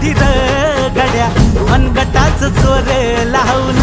दिर गड्या मनगटाच चोर लावून